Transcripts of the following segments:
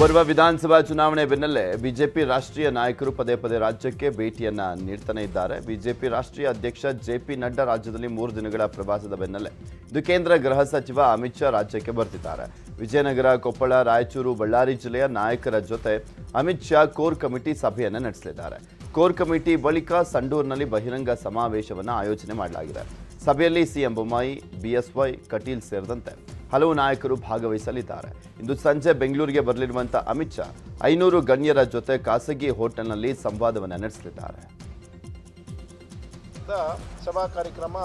ಬರುವ ವಿಧಾನಸಭಾ ಚುನಾವಣೆ ಬೆನ್ನಲ್ಲೇ ಬಿಜೆಪಿ ರಾಷ್ಟ್ರೀಯ ನಾಯಕರು ಪದೇ ಪದೇ ರಾಜ್ಯಕ್ಕೆ ಭೇಟಿಯನ್ನ ನೀಡ್ತಾನೆ ಇದ್ದಾರೆ. ಬಿಜೆಪಿ ರಾಷ್ಟ್ರೀಯ ಅಧ್ಯಕ್ಷ ಜೆಪಿ ನಡ್ಡಾ ರಾಜ್ಯದಲ್ಲಿ ಮೂರು ದಿನಗಳ ಪ್ರವಾಸದ ಬೆನ್ನಲ್ಲೇ ಇದು ಕೇಂದ್ರ ಗೃಹ ಸಚಿವ ಅಮಿತ್ ಶಾ ರಾಜ್ಯಕ್ಕೆ ಬರ್ತಿದ್ದಾರೆ. ವಿಜಯನಗರ, ಕೊಪ್ಪಳ, ರಾಯಚೂರು, ಬಳ್ಳಾರಿ ಜಿಲ್ಲೆಯ ನಾಯಕರ ಜೊತೆ ಅಮಿತ್ ಶಾ ಕೋರ್ ಕಮಿಟಿ ಸಭೆಯನ್ನು ನಡೆಸಲಿದ್ದಾರೆ. ಕೋರ್ ಕಮಿಟಿ ಬಳಿಕ ಸಂಡೂರಿನಲ್ಲಿ ಬಹಿರಂಗ ಸಮಾವೇಶವನ್ನು ಆಯೋಜನೆ ಮಾಡಲಾಗಿದೆ. ಸಭೆಯಲ್ಲಿ ಸಿಎಂ ಬೊಮ್ಮಾಯಿ ಬಿಎಸ್ವೈ ಕಟೀಲ್ ಸೇರಿದಂತೆ ಹಲವು ನಾಯಕರು ಭಾಗವಹಿಸಲಿದ್ದಾರೆ. ಇಂದು ಸಂಜೆ ಬೆಂಗಳೂರಿಗೆ ಬರಲಿರುವಂಥ ಅಮಿತ್ ಶಾ ಐನೂರು ಗಣ್ಯರ ಜೊತೆ ಖಾಸಗಿ ಹೋಟೆಲ್ನಲ್ಲಿ ಸಂವಾದವನ್ನು ನಡೆಸಲಿದ್ದಾರೆ. ಸಭಾ ಕಾರ್ಯಕ್ರಮ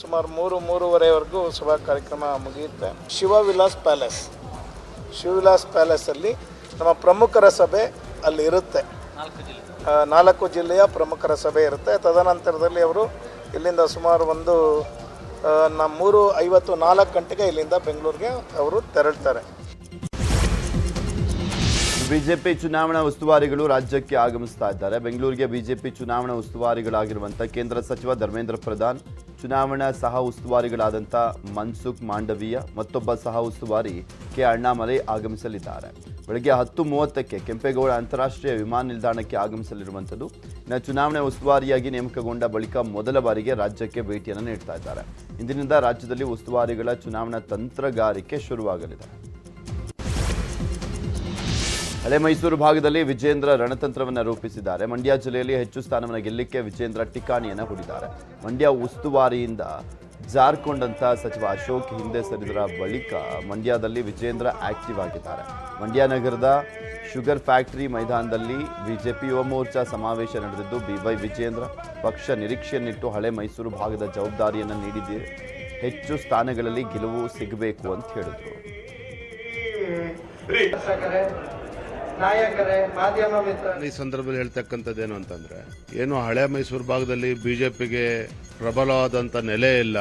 ಸುಮಾರು ಮೂರು, ಮೂರುವರೆವರೆಗೂ ಸಭಾ ಕಾರ್ಯಕ್ರಮ ಮುಗಿಯುತ್ತೆ. ಶಿವವಿಲಾಸ್ ಪ್ಯಾಲೇಸ್. ಶಿವವಿಲಾಸ್ ಪ್ಯಾಲೇಸಲ್ಲಿ ನಮ್ಮ ಪ್ರಮುಖರ ಸಭೆ ಅಲ್ಲಿ ಇರುತ್ತೆ. ನಾಲ್ಕು ಜಿಲ್ಲೆಯ ಪ್ರಮುಖರ ಸಭೆ ಇರುತ್ತೆ. ತದನಂತರದಲ್ಲಿ ಅವರು ಇಲ್ಲಿಂದ ಸುಮಾರು ಒಂದು ಆ, ನ ಮೂರು ಐವತ್ತು ನಾಲ್ಕು ಗಂಟೆಗೆ ಇಲ್ಲಿಂದ ಬೆಂಗಳೂರಿಗೆ ಅವರು ತೆರಳ್ತಾರೆ. ಬಿಜೆಪಿ ಚುನಾವಣಾ ಉಸ್ತುವಾರಿಗಳು ರಾಜ್ಯಕ್ಕೆ ಆಗಮಿಸ್ತಾ ಇದ್ದಾರೆ. ಬೆಂಗಳೂರಿಗೆ ಬಿಜೆಪಿ ಚುನಾವಣಾ ಉಸ್ತುವಾರಿಗಳಾಗಿರುವಂಥ ಕೇಂದ್ರ ಸಚಿವ ಧರ್ಮೇಂದ್ರ ಪ್ರಧಾನ್ ಚುನಾವಣಾ ಸಹ ಉಸ್ತುವಾರಿಗಳಾದಂಥ ಮನ್ಸುಖ್ ಮಾಂಡವೀಯ ಮತ್ತೊಬ್ಬ ಸಹ ಉಸ್ತುವಾರಿ ಕೆ ಅಣ್ಣಾಮಲೈ ಆಗಮಿಸಲಿದ್ದಾರೆ. ಬೆಳಗ್ಗೆ ಹತ್ತು ಮೂವತ್ತಕ್ಕೆ ಕೆಂಪೇಗೌಡ ಅಂತಾರಾಷ್ಟ್ರೀಯ ವಿಮಾನ ನಿಲ್ದಾಣಕ್ಕೆ ಆಗಮಿಸಲಿರುವಂಥದ್ದು. ಇನ್ನು ಚುನಾವಣೆ ಉಸ್ತುವಾರಿಯಾಗಿ ನೇಮಕಗೊಂಡ ಬಳಿಕ ಮೊದಲ ಬಾರಿಗೆ ರಾಜ್ಯಕ್ಕೆ ಭೇಟಿಯನ್ನು ನೀಡ್ತಾ ಇದ್ದಾರೆ. ಇಂದಿನಿಂದ ರಾಜ್ಯದಲ್ಲಿ ಉಸ್ತುವಾರಿಗಳ ಚುನಾವಣಾ ತಂತ್ರಗಾರಿಕೆ ಶುರುವಾಗಲಿದೆ. ಹಳೆ ಮೈಸೂರು ಭಾಗದಲ್ಲಿ ವಿಜೇಂದ್ರ ರಣತಂತ್ರವನ್ನು ರೂಪಿಸಿದ್ದಾರೆ. ಮಂಡ್ಯ ಜಿಲ್ಲೆಯಲ್ಲಿ ಹೆಚ್ಚು ಸ್ಥಾನವನ್ನು ಗೆಲ್ಲಕ್ಕೆ ವಿಜೇಂದ್ರ ಟಿಕಾಣಿಯನ್ನು ಹೂಡಿದ್ದಾರೆ. ಮಂಡ್ಯ ಉಸ್ತುವಾರಿಯಿಂದ ಜಾರ್ಕೊಂಡಂತ ಸಚಿವ ಅಶೋಕ್ ಹಿಂದೆ ಸರಿದರ ಬಳಿಕ ಮಂಡ್ಯದಲ್ಲಿ ವಿಜೇಂದ್ರ ಆಕ್ಟಿವ್ ಆಗಿದ್ದಾರೆ. ಮಂಡ್ಯ ನಗರದ ಶುಗರ್ ಫ್ಯಾಕ್ಟರಿ ಮೈದಾನದಲ್ಲಿ ಬಿಜೆಪಿ ಯುವ ಮೋರ್ಚಾ ಸಮಾವೇಶ ನಡೆದಿದ್ದು, ಬಿವೈ ವಿಜೇಂದ್ರ ಪಕ್ಷ ನಿರೀಕ್ಷೆಯನ್ನಿಟ್ಟು ಹಳೆ ಮೈಸೂರು ಭಾಗದ ಜವಾಬ್ದಾರಿಯನ್ನು ನೀಡಿದೆ. ಹೆಚ್ಚು ಸ್ಥಾನಗಳಲ್ಲಿ ಗೆಲುವು ಸಿಗಬೇಕು ಅಂತ ಹೇಳಿದರು. ಮಾಧ್ಯಮ ಮಿತ್ರ. ಈ ಸಂದರ್ಭದಲ್ಲಿ ಹೇಳ್ತಕ್ಕಂಥದ್ದೇನು ಅಂತಂದ್ರೆ, ಏನು ಹಳೆ ಮೈಸೂರು ಭಾಗದಲ್ಲಿ ಬಿಜೆಪಿಗೆ ಪ್ರಬಲವಾದಂತ ನೆಲೆ ಇಲ್ಲ.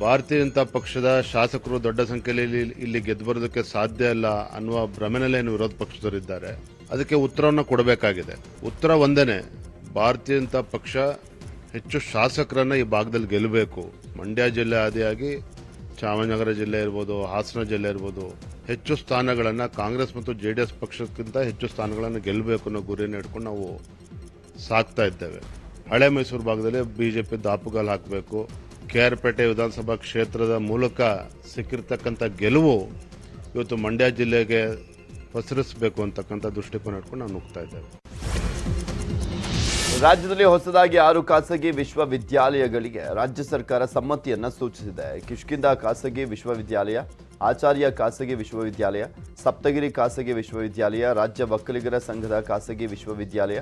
ಭಾರತೀಯ ಜನತಾ ಪಕ್ಷದ ಶಾಸಕರು ದೊಡ್ಡ ಸಂಖ್ಯೆಯಲ್ಲಿ ಇಲ್ಲಿ- ಇಲ್ಲಿ ಗೆದ್ದು ಬರೋದಕ್ಕೆ ಸಾಧ್ಯ ಇಲ್ಲ ಅನ್ನುವ ಭ್ರಮೆನಲ್ಲೇನು ವಿರೋಧ ಪಕ್ಷದವರಿದ್ದಾರೆ ಅದಕ್ಕೆ ಉತ್ತರವನ್ನು ಕೊಡಬೇಕಾಗಿದೆ. ಉತ್ತರ ಒಂದೇನೆ ಭಾರತೀಯ ಜನತಾ ಪಕ್ಷ ಹೆಚ್ಚು ಶಾಸಕರನ್ನ ಈ ಭಾಗದಲ್ಲಿ ಗೆಲ್ಲಬೇಕು. ಮಂಡ್ಯ ಜಿಲ್ಲೆ ಆದಿಯಾಗಿ ಚಾಮರಾಜನಗರ ಜಿಲ್ಲೆ ಇರ್ಬೋದು, ಹಾಸನ ಜಿಲ್ಲೆ ಇರ್ಬೋದು ಹೆಚ್ಚು ಸ್ಥಾನಗಳನ್ನು ಕಾಂಗ್ರೆಸ್ ಮತ್ತು ಜೆ ಡಿ ಎಸ್ ಪಕ್ಷಕ್ಕಿಂತ ಹೆಚ್ಚು ಸ್ಥಾನಗಳನ್ನು ಗೆಲ್ಲಬೇಕು ಅನ್ನೋ ಗುರಿಯನ್ನು ಇಟ್ಕೊಂಡು ನಾವು ಸಾಕ್ತಾ ಇದ್ದೇವೆ. ಹಳೆ ಮೈಸೂರು ಭಾಗದಲ್ಲಿ ಬಿಜೆಪಿ ದಾಪುಗಾಲು ಹಾಕಬೇಕು. ಕೆ ಆರ್ ವಿಧಾನಸಭಾ ಕ್ಷೇತ್ರದ ಮೂಲಕ ಸಿಕ್ಕಿರ್ತಕ್ಕಂಥ ಗೆಲುವು ಇವತ್ತು ಮಂಡ್ಯ ಜಿಲ್ಲೆಗೆ ಪಸರಿಸಬೇಕು ಅಂತಕ್ಕಂಥ ದೃಷ್ಟಿಕೋನ ಇಟ್ಕೊಂಡು ನಾವು ನುಗ್ತಾ ಇದ್ದೇವೆ. ರಾಜ್ಯದಲ್ಲಿ ಹೊಸದಾಗಿ ಆರು ಖಾಸಗಿ ವಿಶ್ವವಿದ್ಯಾಲಯಗಳಿಗೆ ರಾಜ್ಯ ಸರ್ಕಾರ ಸಮ್ಮತಿಯನ್ನು ಸೂಚಿಸಿದೆ. ಕಿಷ್ಕಿಂದ ಖಾಸಗಿ ವಿಶ್ವವಿದ್ಯಾಲಯ ಆಚಾರ್ಯ ಖಾಸಗಿ ವಿಶ್ವವಿದ್ಯಾಲಯ, ಸಪ್ತಗಿರಿ ಖಾಸಗಿ ವಿಶ್ವವಿದ್ಯಾಲಯ, ರಾಜ್ಯ ಒಕ್ಕಲಿಗರ ಸಂಘದ ಖಾಸಗಿ ವಿಶ್ವವಿದ್ಯಾಲಯ,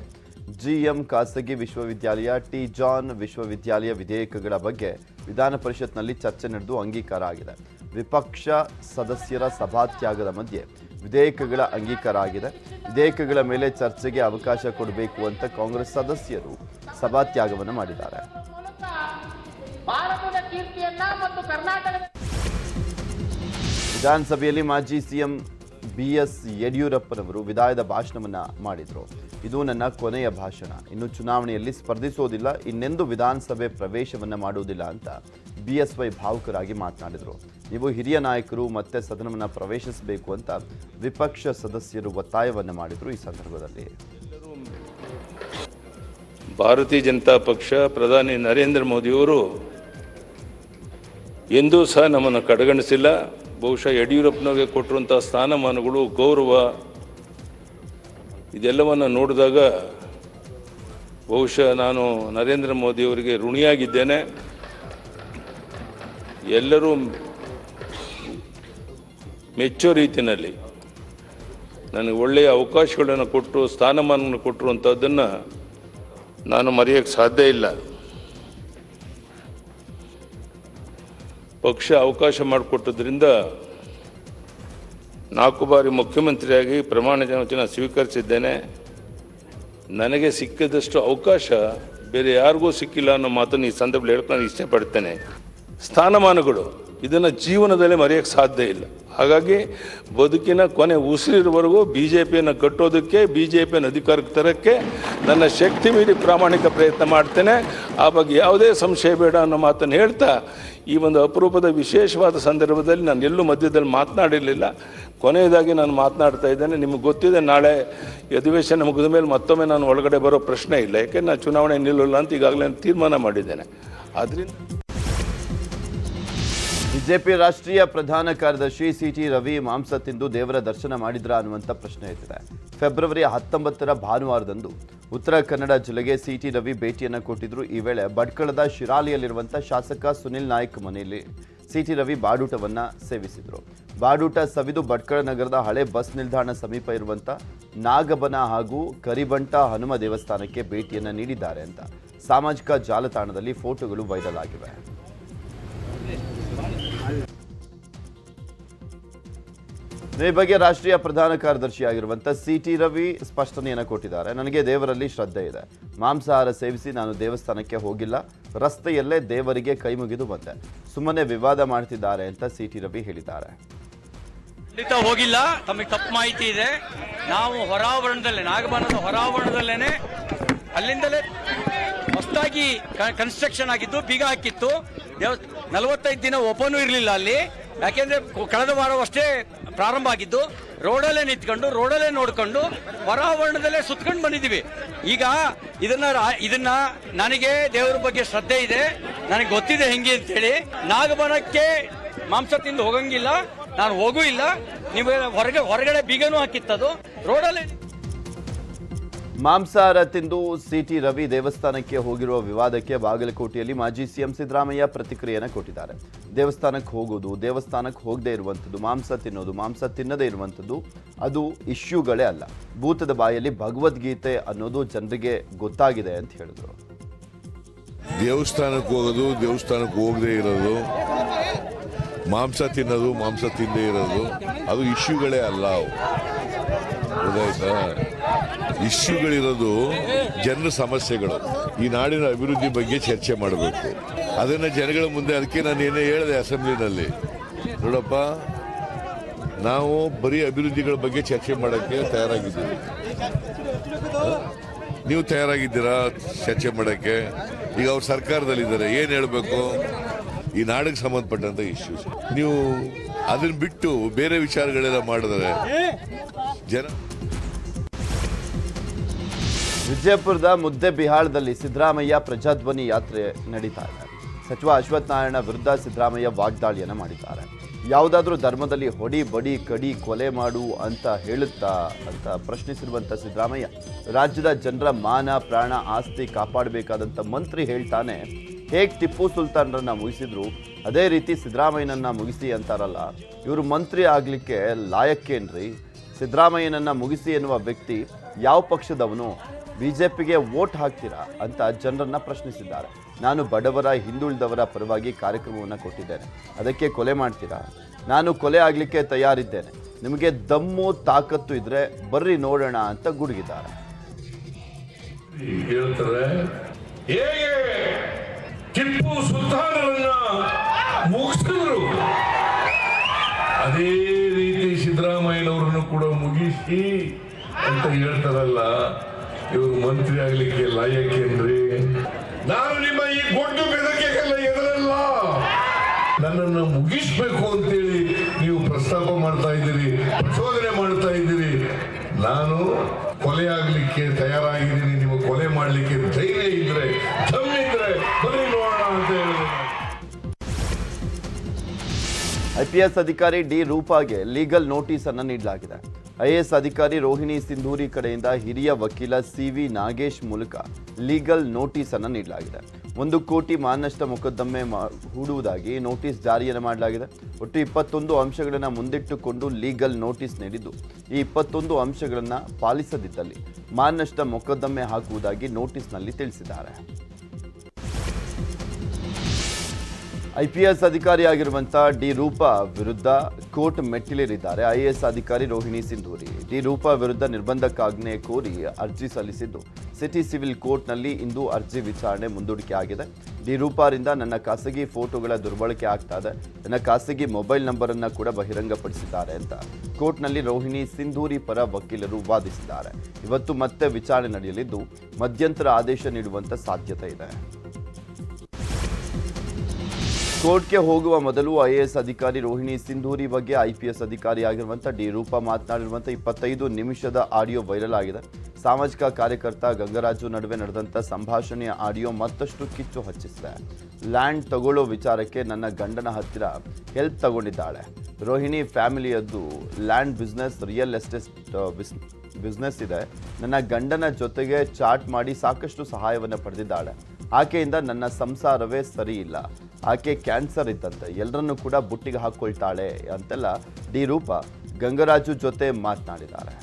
ಜಿಎಂ ಖಾಸಗಿ ವಿಶ್ವವಿದ್ಯಾಲಯ, ಟಿ ಜಾನ್ ವಿಶ್ವವಿದ್ಯಾಲಯ ವಿಧೇಯಕಗಳ ಬಗ್ಗೆ ವಿಧಾನ ಪರಿಷತ್ನಲ್ಲಿ ಚರ್ಚೆ ನಡೆದು ಅಂಗೀಕಾರ ಆಗಿದೆ. ವಿಪಕ್ಷ ಸದಸ್ಯರ ಸಭಾತ್ಯಾಗದ ಮಧ್ಯೆ ವಿಧೇಯಕಗಳ ಅಂಗೀಕಾರ ಆಗಿದೆ. ವಿಧೇಯಕಗಳ ಮೇಲೆ ಚರ್ಚೆಗೆ ಅವಕಾಶ ಕೊಡಬೇಕು ಅಂತ ಕಾಂಗ್ರೆಸ್ ಸದಸ್ಯರು ಸಭಾತ್ಯಾಗವನ್ನು ಮಾಡಿದ್ದಾರೆ. ಭಾರತದ ಕೀರ್ತಿಯನ್ನ ಮತ್ತು ಕರ್ನಾಟಕದ ವಿಧಾನಸಭೆಯಲ್ಲಿ ಮಾಜಿ ಸಿಎಂ ಬಿ ಎಸ್ ಯಡಿಯೂರಪ್ಪನವರು ವಿದಾಯದ ಭಾಷಣವನ್ನು ಮಾಡಿದರು. ಇದು ನನ್ನ ಕೊನೆಯ ಭಾಷಣ. ಇನ್ನು ಚುನಾವಣೆಯಲ್ಲಿ ಸ್ಪರ್ಧಿಸೋದಿಲ್ಲ, ಇನ್ನೆಂದು ವಿಧಾನಸಭೆ ಪ್ರವೇಶವನ್ನ ಮಾಡುವುದಿಲ್ಲ ಅಂತ ಬಿ ಎಸ್ ವೈ ಭಾವುಕರಾಗಿ ಮಾತನಾಡಿದರು. ನೀವು ಹಿರಿಯ ನಾಯಕರು ಮತ್ತೆ ಸದನವನ್ನು ಪ್ರವೇಶಿಸಬೇಕು ಅಂತ ವಿಪಕ್ಷ ಸದಸ್ಯರು ಒತ್ತಾಯವನ್ನು ಮಾಡಿದರು ಈ ಸಂದರ್ಭದಲ್ಲಿ. ಭಾರತೀಯ ಜನತಾ ಪಕ್ಷ ಪ್ರಧಾನಿ ನರೇಂದ್ರ ಮೋದಿಯವರು ಎಂದೂ ಸಹ ನಮ್ಮನ್ನು ಕಡೆಗಣಿಸಿಲ್ಲ. ಬಹುಶಃ ಯಡಿಯೂರಪ್ಪನವರಿಗೆ ಕೊಟ್ಟಿರುವಂಥ ಸ್ಥಾನಮಾನಗಳು, ಗೌರವ, ಇದೆಲ್ಲವನ್ನು ನೋಡಿದಾಗ ಬಹುಶಃ ನಾನು ನರೇಂದ್ರ ಮೋದಿಯವರಿಗೆ ಋಣಿಯಾಗಿದ್ದೇನೆ. ಎಲ್ಲರೂ ಮೆಚ್ಚೋ ರೀತಿಯಲ್ಲಿ ನನಗೆ ಒಳ್ಳೆಯ ಅವಕಾಶಗಳನ್ನು ಕೊಟ್ಟು, ಸ್ಥಾನಮಾನವನ್ನು ಕೊಟ್ಟಿರುವಂಥದ್ದನ್ನು ನಾನು ಮರೆಯೋಕ್ಕೆ ಸಾಧ್ಯ ಇಲ್ಲ. ಪಕ್ಷ ಅವಕಾಶ ಮಾಡಿಕೊಟ್ಟದ್ರಿಂದ ನಾಲ್ಕು ಬಾರಿ ಮುಖ್ಯಮಂತ್ರಿಯಾಗಿ ಪ್ರಮಾಣ ವಚನ ಸ್ವೀಕರಿಸಿದ್ದೇನೆ. ನನಗೆ ಸಿಕ್ಕಿದಷ್ಟು ಅವಕಾಶ ಬೇರೆ ಯಾರಿಗೂ ಸಿಕ್ಕಿಲ್ಲ ಅನ್ನೋ ಮಾತನ್ನು ಈ ಸಂದರ್ಭದಲ್ಲಿ ಹೇಳ್ಕೊಂಡು ಇಷ್ಟಪಡ್ತೇನೆ ಸ್ಥಾನಮಾನಗಳು. ಇದನ್ನು ಜೀವನದಲ್ಲಿ ಮರೆಯೋಕ್ಕೆ ಸಾಧ್ಯ ಇಲ್ಲ. ಹಾಗಾಗಿ ಬದುಕಿನ ಕೊನೆ ಉಸಿರಿರುವವರೆಗೂ ಬಿ ಜೆ ಪಿಯನ್ನು ಕಟ್ಟೋದಕ್ಕೆ ಬಿ ಜೆ ಪಿಯನ್ನು ಅಧಿಕಾರಕ್ಕೆ ತರೋಕ್ಕೆ ನನ್ನ ಶಕ್ತಿ ಮೀರಿ ಪ್ರಾಮಾಣಿಕ ಪ್ರಯತ್ನ ಮಾಡ್ತೇನೆ. ಆ ಬಗ್ಗೆ ಯಾವುದೇ ಸಂಶಯ ಬೇಡ ಅನ್ನೋ ಮಾತನ್ನು ಹೇಳ್ತಾ ಈ ಒಂದು ಅಪರೂಪದ ವಿಶೇಷವಾದ ಸಂದರ್ಭದಲ್ಲಿ ನಾನು ಎಲ್ಲೂ ಮಧ್ಯದಲ್ಲಿ ಮಾತನಾಡಿರಲಿಲ್ಲ. ಕೊನೆಯದಾಗಿ ನಾನು ಮಾತನಾಡ್ತಾ ಇದ್ದೇನೆ, ನಿಮಗೆ ಗೊತ್ತಿದೆ ನಾಳೆ ಅಧಿವೇಶನ ಮುಗಿದ ಮೇಲೆ ಮತ್ತೊಮ್ಮೆ ನಾನು ಒಳಗಡೆ ಬರೋ ಪ್ರಶ್ನೆ ಇಲ್ಲ. ಯಾಕೆಂದ್ರೆ ನಾನು ಚುನಾವಣೆ ನಿಲ್ಲಲ್ಲ ಅಂತ ಈಗಾಗಲೇ ತೀರ್ಮಾನ ಮಾಡಿದ್ದೇನೆ. ಆದ್ದರಿಂದ ಬಿಜೆಪಿ ರಾಷ್ಟ್ರೀಯ ಪ್ರಧಾನ ಕಾರ್ಯದರ್ಶಿ ಸಿಟಿ ರವಿ ಮಾಂಸ ತಿಂದು ದೇವರ ದರ್ಶನ ಮಾಡಿದ್ರ ಅನ್ನುವಂಥ ಪ್ರಶ್ನೆ ಎತ್ತಿದೆ. ಫೆಬ್ರವರಿ ಹತ್ತೊಂಬತ್ತರ ಭಾನುವಾರದಂದು ಉತ್ತರ ಕನ್ನಡ ಜಿಲ್ಲೆಗೆ ಸಿಟಿ ರವಿ ಭೇಟಿಯನ್ನು ಕೊಟ್ಟಿದ್ರು. ಈ ವೇಳೆ ಭಟ್ಕಳದ ಶಿರಾಲಿಯಲ್ಲಿರುವಂಥ ಶಾಸಕ ಸುನಿಲ್ ನಾಯ್ಕ್ ಮನೆಯಲ್ಲಿ ಸಿಟಿ ರವಿ ಬಾಡೂಟವನ್ನು ಸೇವಿಸಿದರು. ಬಾಡೂಟ ಸವಿದು ಭಟ್ಕಳ ನಗರದ ಹಳೆ ಬಸ್ ನಿಲ್ದಾಣ ಸಮೀಪ ಇರುವಂಥ ನಾಗಬನ ಹಾಗೂ ಕರಿಬಂಟ ಹನುಮ ದೇವಸ್ಥಾನಕ್ಕೆ ಭೇಟಿಯನ್ನು ನೀಡಿದ್ದಾರೆ ಅಂತ ಸಾಮಾಜಿಕ ಜಾಲತಾಣದಲ್ಲಿ ಫೋಟೋಗಳು ವೈರಲ್ ಆಗಿವೆ. ಈ ಬಗ್ಗೆ ರಾಷ್ಟ್ರೀಯ ಪ್ರಧಾನ ಕಾರ್ಯದರ್ಶಿಯಾಗಿರುವಂಥ ಸಿ ಟಿ ರವಿ ಸ್ಪಷ್ಟನೆಯನ್ನು ಕೊಟ್ಟಿದ್ದಾರೆ. ನನಗೆ ದೇವರಲ್ಲಿ ಶ್ರದ್ಧೆ ಇದೆ. ಮಾಂಸಾಹಾರ ಸೇವಿಸಿ ನಾನು ದೇವಸ್ಥಾನಕ್ಕೆ ಹೋಗಿಲ್ಲ. ರಸ್ತೆಯಲ್ಲೇ ದೇವರಿಗೆ ಕೈ ಮುಗಿದು ಬಂದೆ. ಸುಮ್ಮನೆ ವಿವಾದ ಮಾಡ್ತಿದ್ದಾರೆ ಅಂತ ಸಿ ಟಿ ರವಿ ಹೇಳಿದ್ದಾರೆ. ಖಂಡಿತ ಹೋಗಿಲ್ಲ. ತಮಗೆ ತಪ್ಪು ಮಾಹಿತಿ ಇದೆ. ನಾವು ಹೊರಾವರಣದಲ್ಲೇ ನಾಗಮಾನದ ಹೊರಾವರಣದಲ್ಲೇನೆ ಅಲ್ಲಿಂದಲೇ ಹೊಸದಾಗಿ ಕನ್ಸ್ಟ್ರಕ್ಷನ್ ಆಗಿತ್ತು ಬೀಗ ಹಾಕಿತ್ತು. ನಲವತ್ತೈದು ದಿನ ಓಪನ್ ಇರಲಿಲ್ಲ ಅಲ್ಲಿ. ಯಾಕೆಂದ್ರೆ ಕಳೆದ ವಾರವಷ್ಟೇ ಪ್ರಾರಂಭ ಆಗಿದ್ದು, ರೋಡಲ್ಲೇ ನಿಂತ್ಕೊಂಡು, ರೋಡಲ್ಲೇ ನೋಡ್ಕೊಂಡು ಹೊರಾವರಣದಲ್ಲೇ ಸುತ್ಕೊಂಡು ಬಂದಿದ್ದೀವಿ. ಈಗ ಇದನ್ನ ಇದನ್ನ ನನಗೆ ದೇವರ ಬಗ್ಗೆ ಶ್ರದ್ಧೆ ಇದೆ, ನನಗೆ ಗೊತ್ತಿದೆ ಹೆಂಗೆ ಅಂತೇಳಿ. ನಾಗಬನಕ್ಕೆ ಮಾಂಸ ತಿಂದು ಹೋಗಂಗಿಲ್ಲ, ನಾನು ಹೋಗೂ ಇಲ್ಲ. ನಿಮಗೆ ಹೊರಗೆ, ಹೊರಗಡೆ ಬೀಗನೂ ಹಾಕಿತ್ತದು. ರೋಡಲ್ಲೇ ಮಾಂಸಾಹಾರ ತಿಂದು ಸಿಟಿ ರವಿ ದೇವಸ್ಥಾನಕ್ಕೆ ಹೋಗಿರುವ ವಿವಾದಕ್ಕೆ ಬಾಗಲಕೋಟೆಯಲ್ಲಿ ಮಾಜಿ ಸಿಎಂ ಸಿದ್ದರಾಮಯ್ಯ ಪ್ರತಿಕ್ರಿಯೆಯನ್ನು ಕೊಟ್ಟಿದ್ದಾರೆ. ದೇವಸ್ಥಾನಕ್ಕೆ ಹೋಗೋದು ದೇವಸ್ಥಾನಕ್ಕೆ ಹೋಗದೇ ಇರುವಂಥದ್ದು, ಮಾಂಸ ತಿನ್ನೋದು, ಮಾಂಸ ತಿನ್ನದೇ ಇರುವಂಥದ್ದು, ಅದು ಇಶ್ಯೂಗಳೇ ಅಲ್ಲ. ಭೂತದ ಬಾಯಲ್ಲಿ ಭಗವದ್ಗೀತೆ ಅನ್ನೋದು ಜನರಿಗೆ ಗೊತ್ತಾಗಿದೆ ಅಂತ ಹೇಳಿದ್ರು. ದೇವಸ್ಥಾನಕ್ಕೆ ಹೋಗೋದು, ದೇವಸ್ಥಾನಕ್ಕೆ ಹೋಗದೇ ಇರೋದು, ಮಾಂಸ ತಿನ್ನೋದು, ಮಾಂಸ ತಿನ್ನದೇ ಇರೋದು, ಅದು ಇಶ್ಯೂಗಳೇ ಅಲ್ಲ ಇಶ್ಯೂಗಳಿರೋದು ಜನರ ಸಮಸ್ಯೆಗಳು. ಈ ನಾಡಿನ ಅಭಿವೃದ್ಧಿ ಬಗ್ಗೆ ಚರ್ಚೆ ಮಾಡಬೇಕು. ಅದನ್ನು ಜನಗಳ ಮುಂದೆ ಅದಕ್ಕೆ ನಾನು ಏನೇ ಹೇಳಿದೆ ಅಸೆಂಬ್ಲಿನಲ್ಲಿ. ನೋಡಪ್ಪ, ನಾವು ಬರೀ ಅಭಿವೃದ್ಧಿಗಳ ಬಗ್ಗೆ ಚರ್ಚೆ ಮಾಡೋಕ್ಕೆ ತಯಾರಾಗಿದ್ದೀವಿ. ನೀವು ತಯಾರಾಗಿದ್ದೀರಾ ಚರ್ಚೆ ಮಾಡೋಕ್ಕೆ? ಈಗ ಅವ್ರು ಸರ್ಕಾರದಲ್ಲಿದ್ದಾರೆ, ಏನು ಹೇಳಬೇಕು? ಈ ನಾಡಿಗೆ ಸಂಬಂಧಪಟ್ಟಂತ ಇಶ್ಯೂಸ್ ನೀವು ಅದನ್ನ ಬಿಟ್ಟು ಬೇರೆ ವಿಚಾರಗಳೆಲ್ಲ ಮಾಡಿದ್ರೆ ಜನ ವಿಜಯಪುರದ ಮುದ್ದೆ ಬಿಹಾಳದಲ್ಲಿ ಸಿದ್ದರಾಮಯ್ಯ ಪ್ರಜಾಧ್ವನಿ ಯಾತ್ರೆ ನಡೀತಾ ಇದೆ. ಸಚಿವ ಅಶ್ವಥ್ ನಾರಾಯಣ ವಿರುದ್ಧ ಸಿದ್ದರಾಮಯ್ಯ ವಾಗ್ದಾಳಿಯನ್ನು ಮಾಡಿದ್ದಾರೆ. ಯಾವುದಾದ್ರೂ ಧರ್ಮದಲ್ಲಿ ಹೊಡಿ ಬಡಿ ಕಡಿ ಕೊಲೆ ಮಾಡು ಅಂತ ಹೇಳುತ್ತಾ ಅಂತ ಪ್ರಶ್ನಿಸಿರುವಂಥ ಸಿದ್ದರಾಮಯ್ಯ, ರಾಜ್ಯದ ಜನರ ಮಾನ, ಪ್ರಾಣ, ಆಸ್ತಿ ಕಾಪಾಡಬೇಕಾದಂಥ ಮಂತ್ರಿ ಹೇಳ್ತಾನೆ, ಹೇಗೆ ಟಿಪ್ಪು ಸುಲ್ತಾನ್ರನ್ನ ಮುಗಿಸಿದ್ರು, ಅದೇ ರೀತಿ ಸಿದ್ದರಾಮಯ್ಯನನ್ನ ಮುಗಿಸಿ ಅಂತಾರಲ್ಲ, ಇವರು ಮಂತ್ರಿ ಆಗಲಿಕ್ಕೆ ಲಾಯಕ್ಕೇನ್ರಿ? ಸಿದ್ದರಾಮಯ್ಯನನ್ನ ಮುಗಿಸಿ ಎನ್ನುವ ವ್ಯಕ್ತಿ ಯಾವ ಪಕ್ಷದವನು? ಬಿಜೆಪಿಗೆ ವೋಟ್ ಹಾಕ್ತೀರಾ ಅಂತ ಜನರನ್ನ ಪ್ರಶ್ನಿಸಿದ್ದಾರೆ. ನಾನು ಬಡವರ, ಹಿಂದುಳಿದವರ ಪರವಾಗಿ ಕಾರ್ಯಕ್ರಮವನ್ನು ಕೊಟ್ಟಿದ್ದೇನೆ. ಅದಕ್ಕೆ ಕೊಲೆ ಮಾಡ್ತೀರಾ? ನಾನು ಕೊಲೆ ಆಗಲಿಕ್ಕೆ ತಯಾರಿದ್ದೇನೆ. ನಿಮಗೆ ದಮ್ಮು, ತಾಕತ್ತು ಇದ್ರೆ ಬರ್ರಿ ನೋಡೋಣ ಅಂತ ಗುಡುಗಿದ್ದಾರೆ. ಟಿಪ್ಪು ಸುಲ್ತಾನರನ್ನ ಮುಗಿಸಿದ್ರು? ಅದೇ ರೀತಿ ಸಿದ್ದರಾಮಯ್ಯನವರನ್ನು ಕೂಡ ಮುಗಿಸಿ ಅಂತ ಹೇಳ್ತಾರಲ್ಲ ಇವರು ಮಂತ್ರಿ ಆಗ್ಲಿಕ್ಕೆ ಲಾಯಕ್ಕೇನ್ರಿ ನಾನು ನಿಮ್ಮ ಈ ಗೊಡ್ಡು ಬೆದರಿಕೆಗೆಲ್ಲ ಎದುರಲ್ಲ. ನನ್ನನ್ನು ಮುಗಿಸ್ಬೇಕು ಅಂತೇಳಿ ನೀವು ಪ್ರಸ್ತಾಪ ಮಾಡ್ತಾ ಇದ್ದೀರಿ, ಪ್ರಚೋದನೆ ಮಾಡ್ತಾ ಇದ್ದೀರಿ. ನಾನು ಕೊಲೆ ಆಗ್ಲಿಕ್ಕೆ ತಯಾರಾಗಿದ್ದೀನಿ, ನೀವು ಕೊಲೆ ಮಾಡಲಿಕ್ಕೆ ಧೈರ್ಯ ಇದ್ರೆ ದಮ್ಮಿದ್ರೆ ಬರೀ ನೋಡೋಣ ಅಂತ ಹೇಳಿದೆ ಐಪಿಎಸ್ ಅಧಿಕಾರಿ ಡಿ ರೂಪಾಗೆ ಲೀಗಲ್ ನೋಟಿಸ್ ಅನ್ನು ನೀಡಲಾಗಿದೆ. ಐಎಎಸ್ ಅಧಿಕಾರಿ ರೋಹಿಣಿ ಸಿಂಧೂರಿ ಕಡೆಯಿಂದ ಹಿರಿಯ ವಕೀಲ ಸಿ ವಿ ನಾಗೇಶ್ ಮೂಲಕ ಲೀಗಲ್ ನೋಟಿಸ್ ಅನ್ನು ನೀಡಲಾಗಿದೆ. ಒಂದು ಕೋಟಿ ಮಾನಷ್ಟ ಮೊಕದ್ದಮೆ ಹೂಡುವುದಾಗಿ ನೋಟಿಸ್ ಜಾರಿಯನ್ನು ಮಾಡಲಾಗಿದೆ. ಒಟ್ಟು ಇಪ್ಪತ್ತೊಂದು ಅಂಶಗಳನ್ನು ಮುಂದಿಟ್ಟುಕೊಂಡು ಲೀಗಲ್ ನೋಟಿಸ್ ನೀಡಿದ್ದು, ಈ ಇಪ್ಪತ್ತೊಂದು ಅಂಶಗಳನ್ನು ಪಾಲಿಸದಿದ್ದಲ್ಲಿ ಮಾನಷ್ಟ ಮೊಕದ್ದಮೆ ಹಾಕುವುದಾಗಿ ನೋಟಿಸ್ನಲ್ಲಿ ತಿಳಿಸಿದ್ದಾರೆ. ಐಪಿಎಸ್ ಅಧಿಕಾರಿಯಾಗಿರುವಂಥ ಡಿ ರೂಪಾ ವಿರುದ್ಧ ಕೋರ್ಟ್ ಮೆಟ್ಟಿಲೇರಿದ್ದಾರೆ. ಐಎಎಸ್ ಅಧಿಕಾರಿ ರೋಹಿಣಿ ಸಿಂಧೂರಿ. ಡಿ ರೂಪಾ ವಿರುದ್ಧ ನಿರ್ಬಂಧಕ್ಕಾಜ್ಞೆ ಕೋರಿ ಅರ್ಜಿ ಸಲ್ಲಿಸಿದ್ದು. ಸಿಟಿ ಸಿವಿಲ್ ಕೋರ್ಟ್ನಲ್ಲಿ ಇಂದು ಅರ್ಜಿ ವಿಚಾರಣೆ ಮುಂದೂಡಿಕೆ ಆಗಿದೆ. ಡಿ ರೂಪಾರಿಂದ ನನ್ನ ಖಾಸಗಿ ಫೋಟೋಗಳ ದುರ್ಬಳಕೆ ಆಗ್ತಾ ಇದೆ. ನನ್ನ ಖಾಸಗಿ ಮೊಬೈಲ್ ನಂಬರ್ ಅನ್ನ ಕೂಡ ಬಹಿರಂಗಪಡಿಸಿದ್ದಾರೆ ಅಂತ ಕೋರ್ಟ್ನಲ್ಲಿ ರೋಹಿಣಿ ಸಿಂಧೂರಿ ಪರ ವಕೀಲರು ವಾದಿಸಿದ್ದಾರೆ. ಇವತ್ತು ಮತ್ತೆ ವಿಚಾರಣೆ ನಡೆಯಲಿದ್ದು ಮಧ್ಯಂತರ ಆದೇಶ ನೀಡುವಂತ ಸಾಧ್ಯತೆ ಇದೆ. ಕೋರ್ಟ್ಗೆ ಹೋಗುವ ಮೊದಲು ಐಎಎಸ್ ಅಧಿಕಾರಿ ರೋಹಿಣಿ ಸಿಂಧೂರಿ ಬಗ್ಗೆ ಐಪಿಎಸ್ ಅಧಿಕಾರಿಯಾಗಿರುವಂಥ ಡಿ ರೂಪಾ ಮಾತನಾಡಿರುವಂಥ ಇಪ್ಪತ್ತೈದು ನಿಮಿಷದ ಆಡಿಯೋ ವೈರಲ್ ಆಗಿದೆ. ಸಾಮಾಜಿಕ ಕಾರ್ಯಕರ್ತ ಗಂಗರಾಜು ನಡುವೆ ನಡೆದಂಥ ಸಂಭಾಷಣೆಯ ಆಡಿಯೋ ಮತ್ತಷ್ಟು ಕಿಚ್ಚು ಹಚ್ಚಿಸಿದೆ. ಲ್ಯಾಂಡ್ ತಗೊಳ್ಳೋ ವಿಚಾರಕ್ಕೆ ನನ್ನ ಗಂಡನ ಹತ್ತಿರ ಹೆಲ್ಪ್ ತಗೊಂಡಿದ್ದಾಳೆ. Rohini ಫ್ಯಾಮಿಲಿಯದ್ದು land business, real estate bis, business ಇದೆ. ನನ್ನ ಗಂಡನ ಜೊತೆಗೆ ಚಾಟ್ ಮಾಡಿ ಸಾಕಷ್ಟು ಸಹಾಯವನ್ನು ಪಡೆದಿದ್ದಾಳೆ. ಆಕೆಯಿಂದ ನನ್ನ ಸಂಸಾರವೇ ಸರಿ ಇಲ್ಲ ಆಕೆ ಕ್ಯಾನ್ಸರ್ ಇದ್ದಂತೆ. ಎಲ್ಲರನ್ನೂ ಕೂಡ ಬುಟ್ಟಿಗೆ ಹಾಕ್ಕೊಳ್ತಾಳೆ ಅಂತೆಲ್ಲ ಡಿ ರೂಪ ಗಂಗರಾಜು ಜೊತೆ ಮಾತನಾಡಿದ್ದಾರೆ.